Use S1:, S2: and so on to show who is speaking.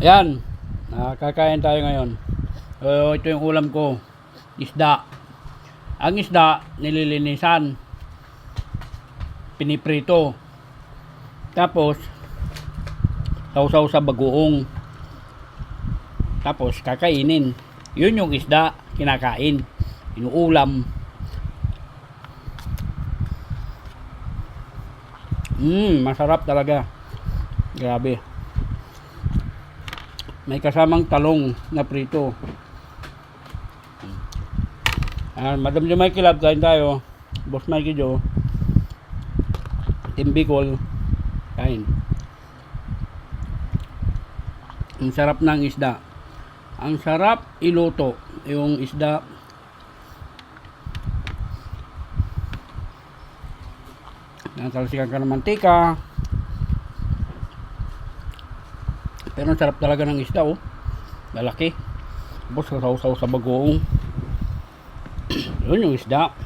S1: Ayan, nakakain tayo ngayon. So, ito yung ulam ko. Isda. Ang isda, nililinisan. Piniprito. Tapos, sausaw sa bagoong. Tapos, kakainin. Yun yung isda, kinakain. Inuulam. Mmm, masarap talaga. Grabe. May kasamang talong na prito. Ah, Madam Jo Mikey Love, kain tayo. Boss Mikey Jo. Team Bicol. Kain. Ang sarap ng isda. Ang sarap iluto. Yung isda. Natalsikan ka ng mantika. Pero ang sarap talaga ng isda oh. Lalaki. Tapos sausaw sa bagoong. Yun yung isda.